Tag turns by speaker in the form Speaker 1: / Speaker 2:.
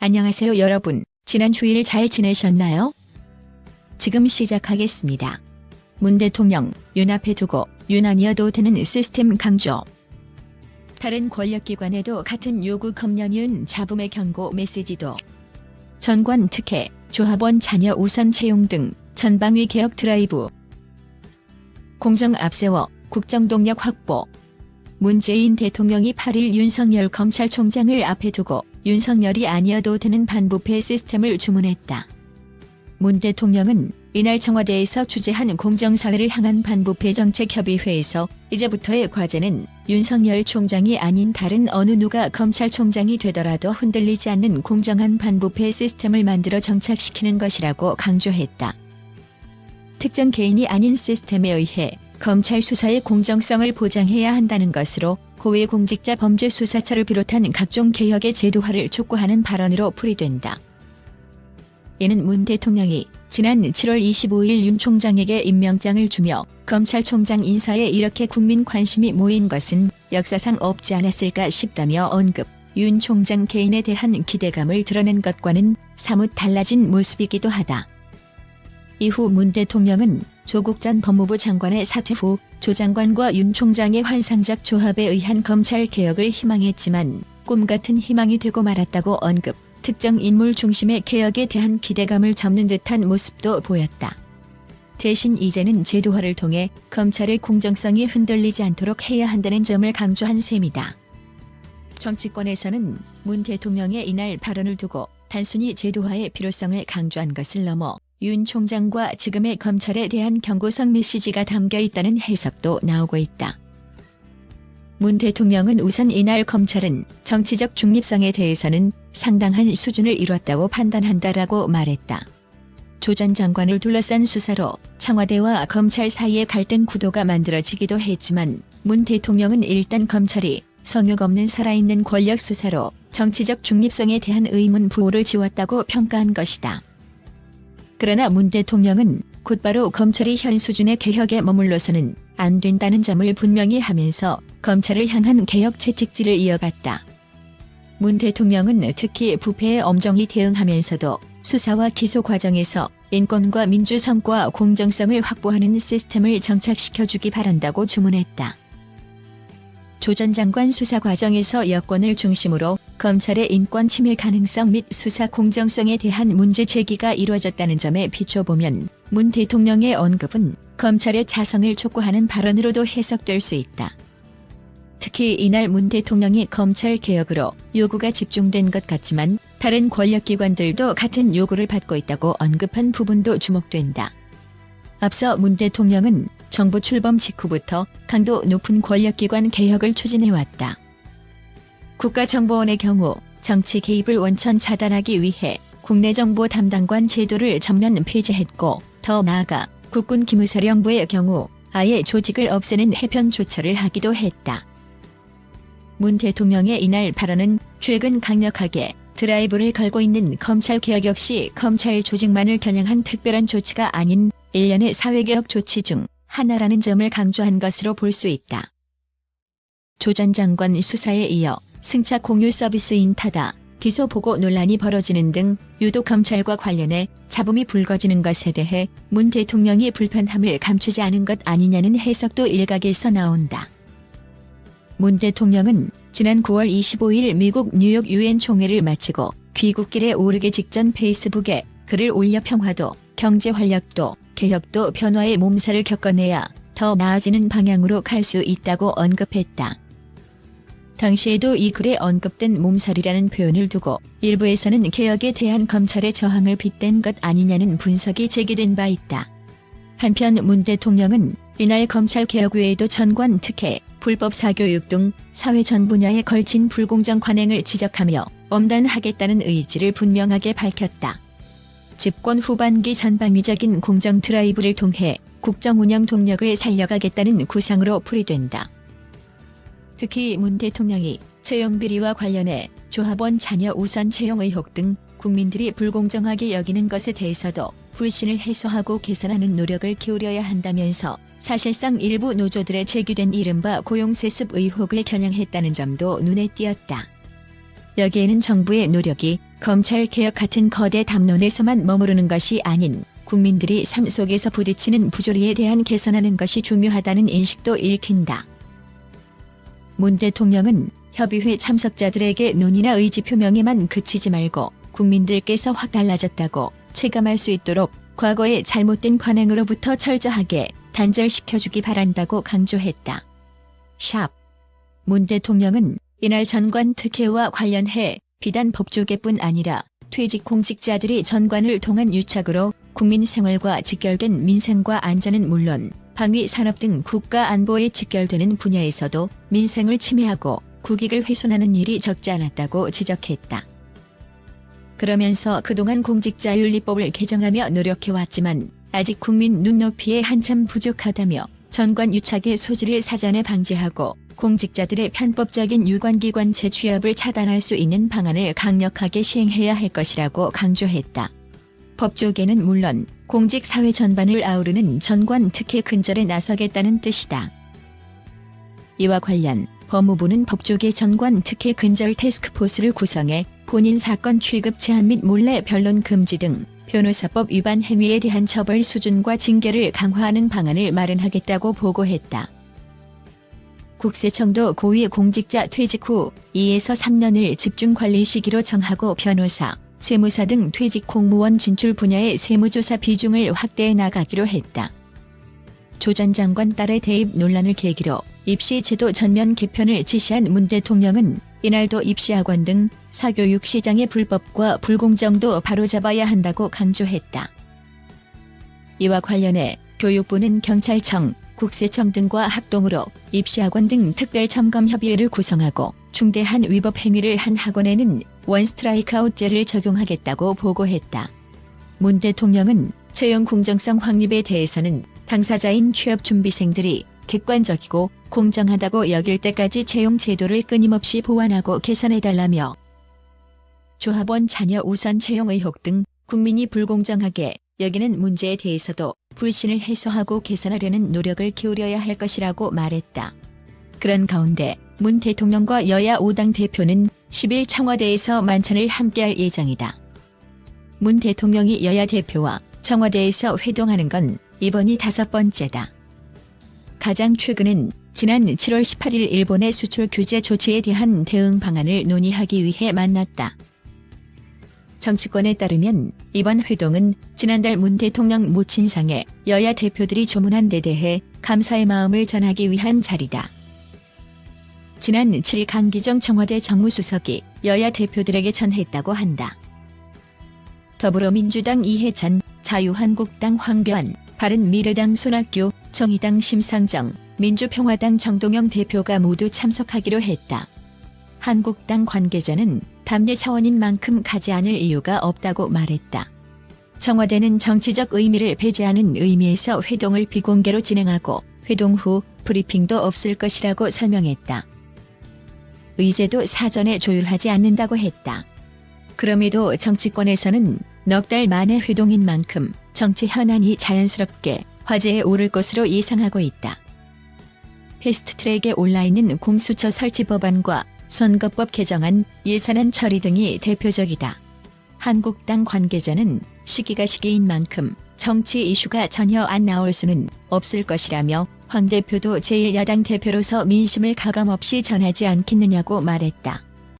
Speaker 1: 안녕하세요 여러분. 지난 주일 잘 지내셨나요? 지금 시작하겠습니다. 문 대통령, 윤 앞에 두고 윤 아니어도 되는 시스템 강조. 다른 권력기관에도 같은 요구 검열이은 잡음의 경고 메시지도. 전관 특혜, 조합원 자녀 우선 채용 등 전방위 개혁 드라이브. 공정 앞세워 국정 동력 확보. 문재인 대통령이 8일 윤석열 검찰총장을 앞에 두고 윤석열이 아니어도 되는 반부패 시스템을 주문했다. 문 대통령은 이날 청와대에서 주재한 공정사회를 향한 반부패 정책협의회에서 이제부터의 과제는 윤석열 총장이 아닌 다른 어느 누가 검찰총장이 되더라도 흔들리지 않는 공정한 반부패 시스템을 만들어 정착시키는 것이라고 강조했다. 특정 개인이 아닌 시스템에 의해 검찰 수사의 공정성을 보장해야 한다는 것으로 고위공직자 범죄수사처를 비롯한 각종 개혁의 제도화를 촉구하는 발언으로 풀이된다. 이는 문 대통령이 지난 7월 25일 윤 총장에게 임명장을 주며 검찰총장 인사에 이렇게 국민 관심이 모인 것은 역사상 없지 않았을까 싶다며 언급. 윤 총장 개인에 대한 기대감을 드러낸 것과는 사뭇 달라진 모습이기도 하다. 이후 문 대통령은 조국 전 법무부 장관의 사퇴 후 조 장관과 윤 총장의 환상적 조합에 의한 검찰 개혁을 희망했지만 꿈 같은 희망이 되고 말았다고 언급. 특정 인물 중심의 개혁에 대한 기대감을 접는 듯한 모습도 보였다. 대신 이제는 제도화를 통해 검찰의 공정성이 흔들리지 않도록 해야 한다는 점을 강조한 셈이다. 정치권에서는 문 대통령의 이날 발언을 두고 단순히 제도화의 필요성을 강조한 것을 넘어 윤 총장과 지금의 검찰에 대한 경고성 메시지가 담겨 있다는 해석도 나오고 있다. 문 대통령은 우선 이날 검찰은 정치적 중립성에 대해서는 상당한 수준을 이뤘다고 판단한다라고 말했다. 조 전 장관을 둘러싼 수사로 청와대와 검찰 사이의 갈등 구도가 만들어지기도 했지만 문 대통령은 일단 검찰이 성역 없는 살아있는 권력 수사로 정치적 중립성에 대한 의문 부호를 지웠다고 평가한 것이다. 그러나 문 대통령은 곧바로 검찰이 현 수준의 개혁에 머물러서는 안 된다는 점을 분명히 하면서 검찰을 향한 개혁 채찍질을 이어갔다. 문 대통령은 특히 부패에 엄정히 대응하면서도 수사와 기소 과정에서 인권과 민주성과 공정성을 확보하는 시스템을 정착시켜주기 바란다고 주문했다. 조 전 장관 수사 과정에서 여권을 중심으로 검찰의 인권 침해 가능성 및 수사 공정성에 대한 문제 제기가 이루어졌다는 점에 비춰보면 문 대통령의 언급은 검찰의 자성을 촉구하는 발언으로도 해석될 수 있다. 특히 이날 문 대통령이 검찰 개혁으로 요구가 집중된 것 같지만 다른 권력기관들도 같은 요구를 받고 있다고 언급한 부분도 주목된다. 앞서 문 대통령은 정부 출범 직후부터 강도 높은 권력기관 개혁을 추진해왔다. 국가정보원의 경우 정치 개입을 원천 차단하기 위해 국내 정보 담당관 제도를 전면 폐지했고 더 나아가 국군 기무사령부의 경우 아예 조직을 없애는 해편 조처를 하기도 했다. 문 대통령의 이날 발언은 최근 강력하게 드라이브를 걸고 있는 검찰 개혁 역시 검찰 조직만을 겨냥한 특별한 조치가 아닌 일련의 사회개혁 조치 중 하나라는 점을 강조한 것으로 볼 수 있다. 조 전 장관 수사에 이어 승차 공유 서비스인 타다 기소 보고 논란이 벌어지는 등 유독 검찰과 관련해 잡음이 불거지는 것에 대해 문 대통령이 불편함을 감추지 않은 것 아니냐는 해석도 일각에서 나온다. 문 대통령은 지난 9월 25일 미국 뉴욕 유엔 총회를 마치고 귀국길에 오르기 직전 페이스북에 글을 올려 평화도, 경제 활력도, 개혁도 변화의 몸살을 겪어내야 더 나아지는 방향으로 갈 수 있다고 언급했다. 당시에도 이 글에 언급된 몸살이라는 표현을 두고 일부에서는 개혁에 대한 검찰의 저항을 빗댄 것 아니냐는 분석이 제기된 바 있다. 한편 문 대통령은 이날 검찰 개혁 외에도 전관 특혜, 불법 사교육 등 사회 전 분야에 걸친 불공정 관행을 지적하며 엄단하겠다는 의지를 분명하게 밝혔다. 집권 후반기 전방위적인 공정 드라이브를 통해 국정 운영 동력을 살려가겠다는 구상으로 풀이된다. 특히 문 대통령이 채용 비리와 관련해 조합원 자녀 우선 채용 의혹 등 국민들이 불공정하게 여기는 것에 대해서도 불신을 해소하고 개선하는 노력을 기울여야 한다면서 사실상 일부 노조들의 제기된 이른바 고용세습 의혹을 겨냥했다는 점도 눈에 띄었다. 여기에는 정부의 노력이 검찰 개혁 같은 거대 담론에서만 머무르는 것이 아닌 국민들이 삶 속에서 부딪히는 부조리에 대한 개선하는 것이 중요하다는 인식도 읽힌다. 문 대통령은 협의회 참석자들에게 논의나 의지 표명에만 그치지 말고 국민들께서 확 달라졌다고 체감할 수 있도록 과거의 잘못된 관행으로부터 철저하게 단절시켜주기 바란다고 강조했다. 샵. 문 대통령은 이날 전관 특혜와 관련해 비단 법조계뿐 아니라 퇴직 공직자들이 전관을 통한 유착으로 국민 생활과 직결된 민생과 안전은 물론 방위 산업 등 국가 안보에 직결되는 분야에서도 민생을 침해하고 국익을 훼손하는 일이 적지 않았다고 지적했다. 그러면서 그동안 공직자윤리법을 개정하며 노력해왔지만 아직 국민 눈높이에 한참 부족하다며 전관 유착의 소지를 사전에 방지하고 공직자들의 편법적인 유관기관 재취업을 차단할 수 있는 방안을 강력하게 시행해야 할 것이라고 강조했다. 법조계는 물론 공직 사회 전반을 아우르는 전관 특혜 근절에 나서겠다는 뜻이다. 이와 관련 법무부는 법조계 전관 특혜 근절 테스크포스를 구성해 본인 사건 취급 제한 및 몰래 변론 금지 등 변호사법 위반 행위에 대한 처벌 수준과 징계를 강화하는 방안을 마련하겠다고 보고했다. 국세청도 고위 공직자 퇴직 후 2에서 3년을 집중 관리 시기로 정하고 변호사, 세무사 등 퇴직 공무원 진출 분야의 세무조사 비중을 확대해 나가기로 했다. 조 전 장관 딸의 대입 논란을 계기로 입시 제도 전면 개편을 지시한 문 대통령은 이날도 입시학원 등 사교육 시장의 불법과 불공정도 바로잡아야 한다고 강조했다. 이와 관련해 교육부는 경찰청, 국세청 등과 합동으로 입시학원 등 특별점검협의회를 구성하고 중대한 위법 행위를 한 학원에는 원스트라이크아웃제를 적용하겠다고 보고했다. 문 대통령은 채용 공정성 확립에 대해서는 당사자인 취업 준비생들이 객관적이고 공정하다고 여길 때까지 채용 제도를 끊임없이 보완하고 개선해달라며 조합원 자녀 우선 채용 의혹 등 국민이 불공정하게 여기는 문제에 대해서도 불신을 해소하고 개선하려는 노력을 기울여야 할 것이라고 말했다. 그런 가운데 문 대통령과 여야 5당 대표는 10일 청와대에서 만찬을 함께할 예정이다. 문 대통령이 여야 대표와 청와대에서 회동하는 건 이번이 다섯 번째다. 가장 최근은 지난 7월 18일 일본의 수출 규제 조치에 대한 대응 방안을 논의하기 위해 만났다. 정치권에 따르면 이번 회동은 지난달 문 대통령 모친상에 여야 대표들이 조문한 데 대해 감사의 마음을 전하기 위한 자리다. 지난 7일 강기정 청와대 정무수석이 여야 대표들에게 전했다고 한다. 더불어민주당 이해찬, 자유한국당 황교안, 바른미래당 손학규, 정의당 심상정, 민주평화당 정동영 대표가 모두 참석하기로 했다. 한국당 관계자는 담례 차원인 만큼 가지 않을 이유가 없다고 말했다. 청와대는 정치적 의미를 배제하는 의미에서 회동을 비공개로 진행하고 회동 후 브리핑도 없을 것이라고 설명했다. 의제도 사전에 조율하지 않는다고 했다. 그럼에도 정치권에서는 넉 달 만의 회동인 만큼 정치 현안이 자연스럽게 화제에 오를 것으로 예상하고 있다. 패스트트랙에 올라 있는 공수처 설치 법안과 선거법 개정안, 예산안 처리 등이 대표적이다. 한국당 관계자는 시기가 시기인 만큼 정치 이슈가 전혀 안 나올 수는 없을 것이라며 황 대표도 제1야당 대표로서 민심을 가감없이 전하지 않겠느냐고 말했다.